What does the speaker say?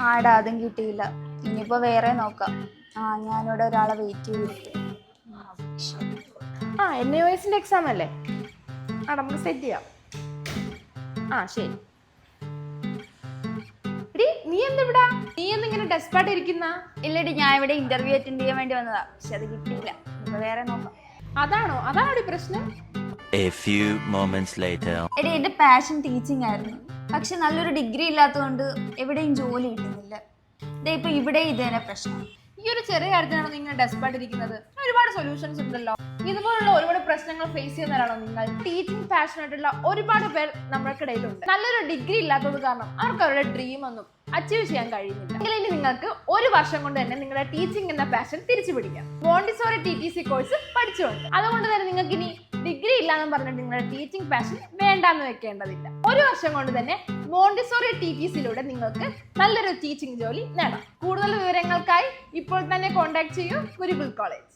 ആടാ അതും കിട്ടിയില്ല. ഇനിയിപ്പോ വേറെ നോക്കാം. ആ ഞാനിവിടെ ഒരാളെ വെയിറ്റ് ചെയ്തിരിക്കും ആ എൻ എസിന്റെ എക്സാം അല്ലേ? ആ നമുക്ക് സെറ്റ് ചെയ്യാം. ആ ശരി. നീ എന്തിവിടാ? നീ എന്തിങ്ങനെ ഡെസ്പാട്ട് ഇരിക്കുന്ന? ഇല്ലടി ഞാൻ ഇവിടെ ഇന്റർവ്യൂ അറ്റൻഡ് ചെയ്യാൻ വേണ്ടി വന്നതാ. പക്ഷെ അത് കിട്ടിയില്ല. വേറെ നോക്കാം. അതാണോ? അതാണോ പ്രശ്നം? A few moments later. എടി എന്റെ പാഷൻ ടീച്ചിങ് ആയിരുന്നു. പക്ഷെ നല്ലൊരു ഡിഗ്രി ഇല്ലാത്തതുകൊണ്ട് എവിടെയും ജോലി കിട്ടുന്നില്ല. ദേ ഇപ്പൊ ഇവിടെ ഇത് തന്നെ പ്രശ്നം. ഈ ഒരു ചെറിയ കാര്യത്തിനാണ് നിങ്ങൾ ഡെസ്പായിട്ട് ഇരിക്കുന്നത്. ഒരുപാട് സൊല്യൂഷൻസ് ഉണ്ടല്ലോ. ഇതുപോലുള്ള ഒരുപാട് പ്രശ്നങ്ങൾ ഫേസ് ചെയ്യുന്നവരാണോ നിങ്ങൾ. ടീച്ചിങ് പാഷൻ ആയിട്ടുള്ള ഒരുപാട് പേർ നമ്മൾക്കിടയിലുണ്ട് നല്ലൊരു ഡിഗ്രി ഇല്ലാത്തത് കാരണം അവർക്ക് അവരുടെ ഡ്രീം ഒന്നും അച്ചീവ് ചെയ്യാൻ കഴിയുന്നില്ല. എങ്കിൽ ഇനി നിങ്ങൾക്ക് ഒരു വർഷം കൊണ്ട് തന്നെ നിങ്ങളുടെ ടീച്ചിങ് എന്ന പാഷൻ തിരിച്ചു പിടിക്കാം Montessori T T C course പഠിച്ചുകൊണ്ട് അതുകൊണ്ട് തന്നെ നിങ്ങൾക്ക് ഇനി ഡിഗ്രി ഇല്ലാന്ന് പറഞ്ഞിട്ട് നിങ്ങളുടെ ടീച്ചിങ് പാഷൻ വേണ്ടാന്ന് വെക്കേണ്ടതില്ല. ഒരു വർഷം കൊണ്ട് തന്നെ മോണ്ടിസോറി ടി ടി സിയിലൂടെ നിങ്ങൾക്ക് നല്ലൊരു ടീച്ചിങ് ജോലി നേടാം. കൂടുതൽ വിവരങ്ങൾക്കായി ഇപ്പോൾ തന്നെ കോൺടാക്ട് ചെയ്യൂ ഗുരുകുൽ കോളേജ്